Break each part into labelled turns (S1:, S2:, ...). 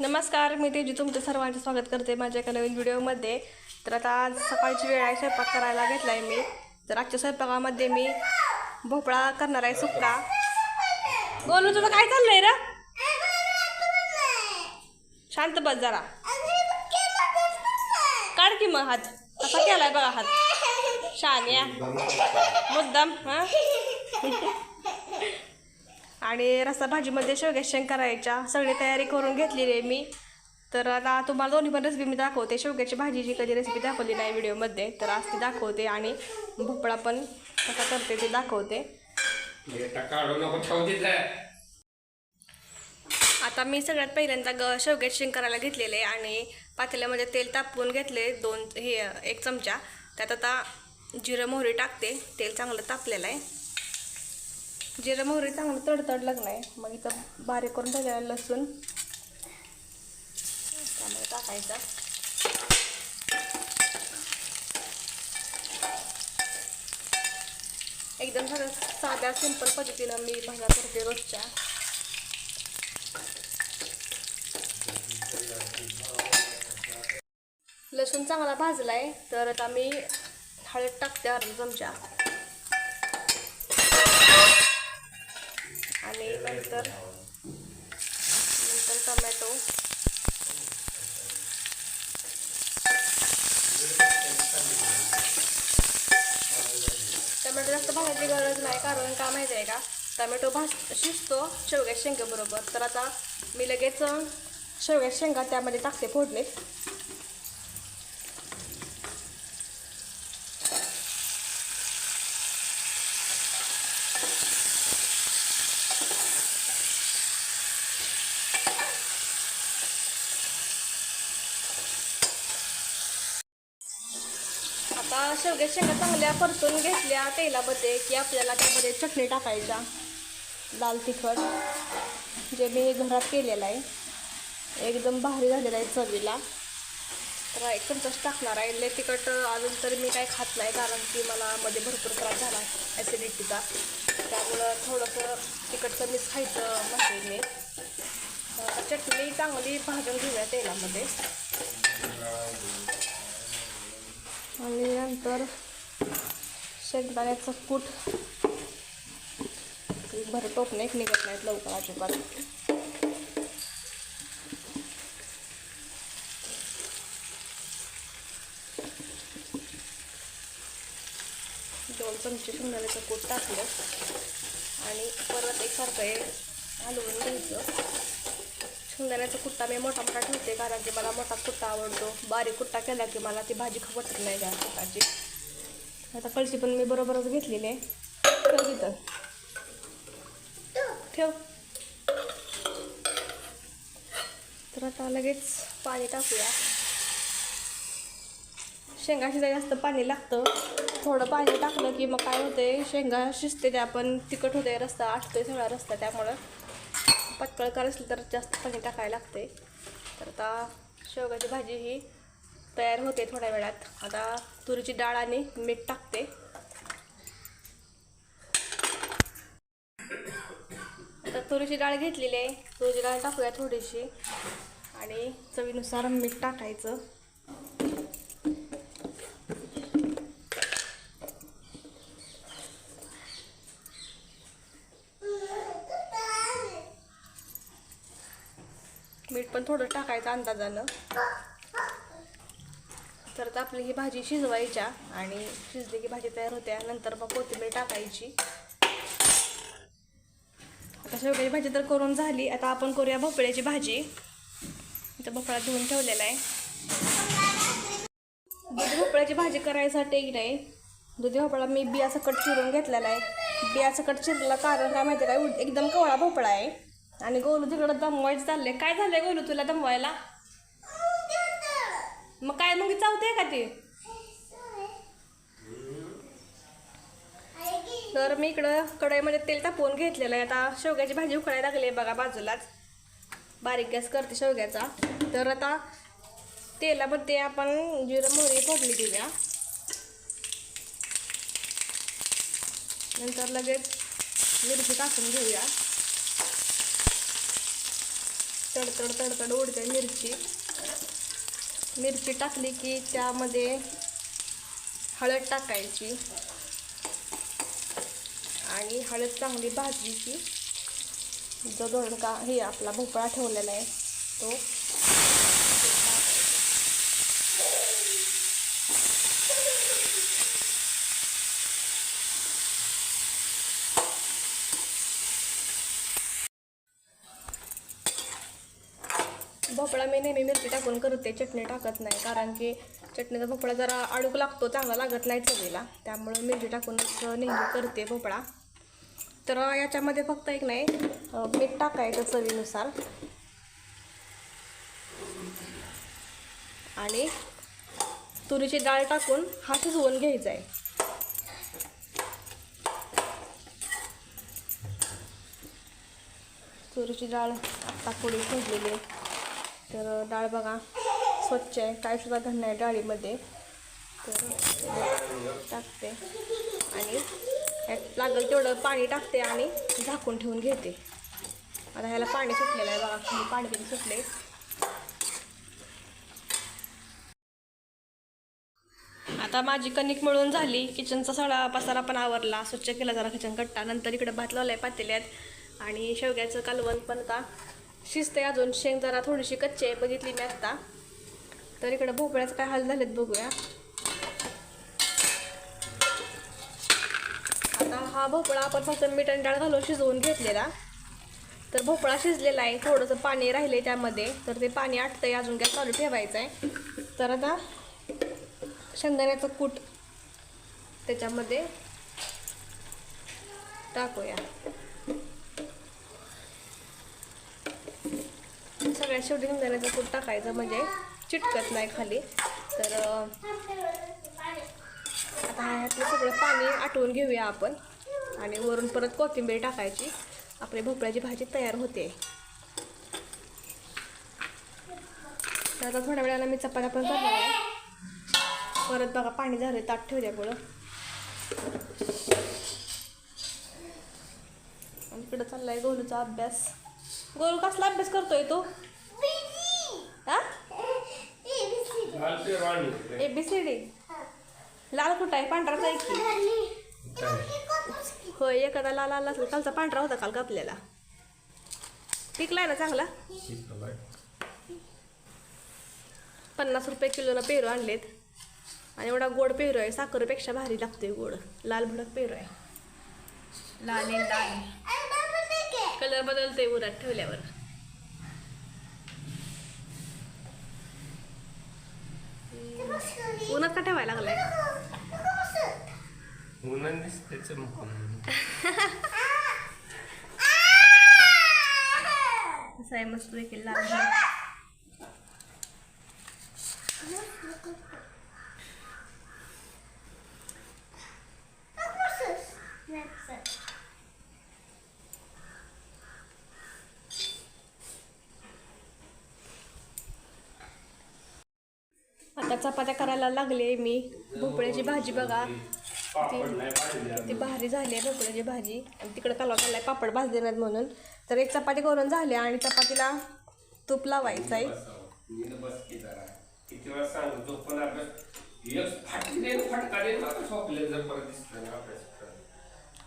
S1: नमस्कार मी तेजी तुमचं सर्वांचं स्वागत करते माझ्या एका नवीन व्हिडिओमध्ये. तर आता आज सकाळची वेळ आहे स्वयंपाक करायला घेतला आहे मी. तर आजच्या स्वयंपाकामध्ये मी भोपळा करणार आहे सुक्का. बोलू तुझं काय चाललंय रे? शांत बस जरा. काढ की मग हात. कसा केलाय बघा हात. शान्या मुद्दाम हा. आणि रस्सा भाजीमध्ये शेवग्या शेंग करायच्या. सगळी तयारी करून घेतलेली आहे मी. तर आता तुम्हाला दोन्ही पण रेसिपी मी दाखवते. शेवग्याची भाजीची कधी रेसिपी दाखवली नाही व्हिडिओमध्ये तर आज ती दाखवते आणि भोपळा पण कसा करते ते दाखवते.
S2: तिथं
S1: आता मी सगळ्यात पहिल्यांदा ग शेवग्याची शेंग करायला घेतलेले आणि पातेल्यामध्ये तेल तापवून घेतले दोन हे एक चमचा. त्यात आता जिरं मोहरी टाकते. तेल चांगलं तापलेलं आहे. जिरं मोहरी चांगलं तडतड तडतडलं आहे मग इथं बारीक करून ठेवलेलं लसूण. त्यामध्ये टाकायचा. एकदम सगळं साध्या सिंपल पद्धतीनं मी भाज्या करते रोजच्या. लसूण चांगला भाजला आहे तर आता मी हळद टाकते अर्धा चमचा. नंतर नंतर टमॅटो. टमॅटो जास्त भाजायची गरज नाही कारण का माहिती आहे का? टमॅटो भाज शिजतो शेवग्या शेंगेबरोबर. तर आता मी लगेच शेवग्या शेंगा त्यामध्ये टाकते फोडणीत. आता शेवग्या शेंगा चांगल्या परतून घेतल्या तेलामध्ये की आपल्याला त्यामध्ये चटणी टाकायच्या. लाल तिखट जे मी घरात केलेलं आहे एकदम भारी झालेलं आहे चवीला. तर एक चमचाच टाकणार आहे. लय तिखट अजून तरी मी काय खात नाही कारण की मला मध्ये भरपूर त्रास झाला ॲसिडिटीचा त्यामुळं थोडंसं तिखट कमीच खायचं म्हणते मी. चटणी चांगली भाजून घेऊया तेलामध्ये. आणि नंतर शेंगदाण्याचं कूट. भर टोपणे एक निघत नाहीत लवकर अजिबात. दोन चमचे शेंगदाण्याचं कूट टाकलं आणि परत एकसारखं हे हलवून घ्यायचं. शेंगदाण्याचा कुट्टा मी मोठा मोठा ठेवते कारण की मला मोठा कुट्टा आवडतो. बारीक कुट्टा केला की मला ती भाजी खपत नाही त्या कुटाची आता कळशी पण मी बरोबरच घेतलेली आहे. ठेव तिथं. ठेव. तर आता लगेच पाणी टाकूया. शेंगा शिजाय जास्त पाणी लागतं. थोडं पाणी टाकलं की मग काय होते शेंगा शिजते त्या पण तिखट होते रस्ता आटतोय सगळा रस्ता त्यामुळं. पटकळ करायचं तर जास्त पाणी टाकायला लागते तर आता शेवगाची भाजी ही तयार होते थोड्या वेळात. आता तुरीची डाळ आणि मीठ टाकते. आता तुरीची डाळ घेतलेली आहे. तुरीची डाळ टाकूया थोडीशी. आणि चवीनुसार मीठ टाकायचं मीठ पण थोडं टाकायचा अंदाजानं. तर आपली ही भाजी शिजवायच्या आणि शिजली की भाजी तयार होते. नंतर मग कोथिंबीर टाकायची. आता शेवग्याची भाजी तर करून झाली. आता आपण करूया भोपळ्याची भाजी. इथं भोपळा धुवून ठेवलेला आहे. दुधी भोपळ्याची भाजी करायसाठी नाही दुधी भोपळा मी बिया सकट चिरून घेतलेला आहे. बिया सकट चिरला कारण काय माहिती काय एकदम कवळा भोपळा आहे. आणि गोलू तिकडं दमवायचं चाललंय. काय झालंय गोलू तुला दमवायला? मग काय मग चावते का ते? तर मी इकडं कढईमध्ये तेल तापवून घेतलेलं आहे. आता शेवग्याची भाजी उकळायला लागली आहे बघा बाजूलाच. बारीक गॅस करते शेवग्याचा. तर आता तेलामध्ये आपण जिरं मोहरी फोडणी देऊया. नंतर लगेच मिरची टाकून घेऊया. तडतड तडतड उडते मिरची. मिरची टाकली की त्यामध्ये हळद टाकायची आणि हळद चांगली भाजली की जो दोडका हे आपला भोपळा ठेवलेला आहे तो भोपळा मी नेहमी मिरची टाकून करते चटणी टाकत नाही. कारण की चटणीचा भोपळा जरा अडूक लागतो चांगला लागत नाही चवीला. त्यामुळे मिरची टाकूनच नेहमी करते भोपळा. तर याच्यामध्ये फक्त एक नाही मीठ टाकायचं चवीनुसार. आणि तुरीची डाळ टाकून हा शिजवून घ्यायचा आहे. तुरीची डाळ आता थोडी शिजलेली आहे. तर डाळ बघा स्वच्छ आहे. काय सुद्धा घाण नाही डाळीमध्ये. तर टाकते. आणि लागेल तेवढं पाणी टाकते आणि झाकून ठेवून घेते. आता ह्याला पाणी सुटलेलं आहे बघा. पाणी किती सुटले. आता माझी कणिक मिळून झाली. किचनचा सडा पसारा पण आवरला. स्वच्छ केला जरा किचन कट्टा. नंतर इकडे भात लावलाय पातेल्यात. आणि शेवग्याचं कालवण पण आता शिजते अजून. शेंग जरा थोडीशी कच्ची आहे बघितली मी आत्ता तर इकडे भोपळ्याचं काय हाल झालेत बघूया. आता हा भोपळा आपण फक्त मीठ आणि डाळ घालून शिजवून घेतलेला. तर भोपळा शिजलेला आहे थोडंसं पाणी राहिले त्यामध्ये. तर ते पाणी आटतंय अजून गॅस चालू ठेवायचं आहे तर आता शेंगदाण्याचं कूट त्याच्यामध्ये टाकूया. सगळ्या शेवटी शेंगदाण्याचं कूट टाकायचं म्हणजे चिटकत नाही खाली. तर आता ह्यातलं सगळं पाणी आटवून घेऊया आपण. आणि वरून परत कोथिंबीर टाकायची. आपली भोपळ्याची भाजी तयार होते. तर आता थोड्या वेळाला मी चपात्या पण करणार आहे. परत बघा पाणी झालं ताट ठेवल्या पुढं. आणि इकडं चाललाय गोलूचा अभ्यास. गोलू कसला अभ्यास करतोय तो हा
S2: राणी.
S1: ए बी सी डी लाल कुठं आहे? पांढराच आहे की. होय एखादा लाल आला असेल कालचा पांढरा होता काल कापलेला. पिकलाय ना चांगला? पन्नास रुपये किलोनं पेरू आणलेत. आणि एवढा गोड पेरू आहे साखरेपेक्षा भारी लागतोय गोड. लाल भडक पेरू आहे. लाल लाल. कलर बदलतोय उरात ठेवल्यावर. उन्हात का ठेवायला लागलाय?
S2: चमकून.
S1: असं आहे मस्त देखील लाल भडक. आता चपात्या करायला लागले मी. भोपळ्याची भाजी बघा. किती भारी झाली आहे भोपळ्याची भाजी. आणि तिकडे कालवा चाललाय पापड भाजले नाहीत म्हणून. तर एक चपाती करून झाली आणि चपातीला तूप लावायचं आहे.
S2: तो.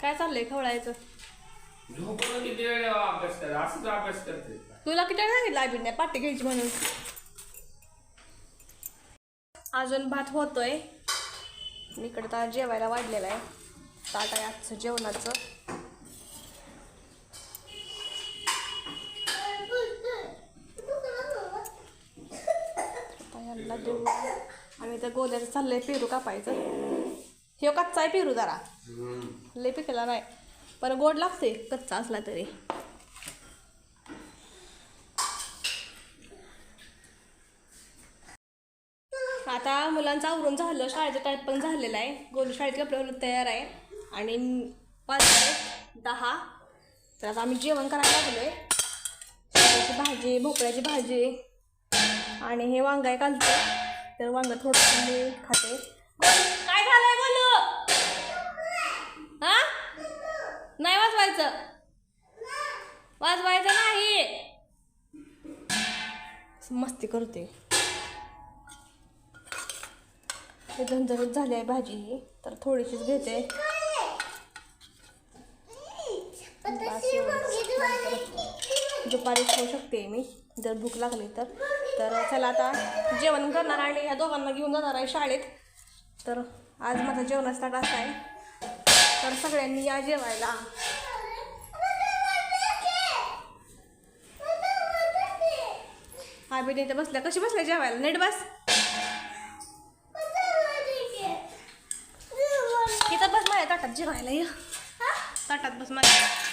S1: काय चाललंय खवळायचं? तुला किती वेळा सांगितलं नाही पाठी घ्यायची म्हणून? अजून भात होतोय. इकडे तर जेवायला वाढलेला आहे. ताट आहे आजचं जेवणाचं. यांना देऊ आणि त्या गोद्याचं चाललंय पेरू कापायचं. हे कच्चा आहे पेरू जरा. लय पिकला नाही. पण गोड लागते कच्चा असला तरी आता मुलांचं आवरून झालं शाळेचं टाईप पण झालेलं आहे. गोलू शाळेत कपडे तयार आहे. आणि पाच दहा. तर आता आम्ही जेवण करायला लागलो आहे भाजी भोपळ्याची भाजी आणि हे वांग आहे कालचं तर वांग थोडंसं मी खाते. काय झालंय बोलू? हा? नाही वाजवायचं. वाजवायचं नाही. मस्ती करते हे झणझणीत झाली आहे भाजी. ही तर थोडीशीच घेते. बस दुपारी खाऊ शकते मी. जर भूक लागली तर. तर चला आता जेवण करणार आणि या दोघांना घेऊन जाणार आहे शाळेत. तर आज माझा जेवणाचा तास आहे. तर सगळ्यांनी या जेवायला. हा बेटी बसल्या. कशी बसल्या जेवायला? नीट बस. जेवायला ये. ताटात बस माझ्या.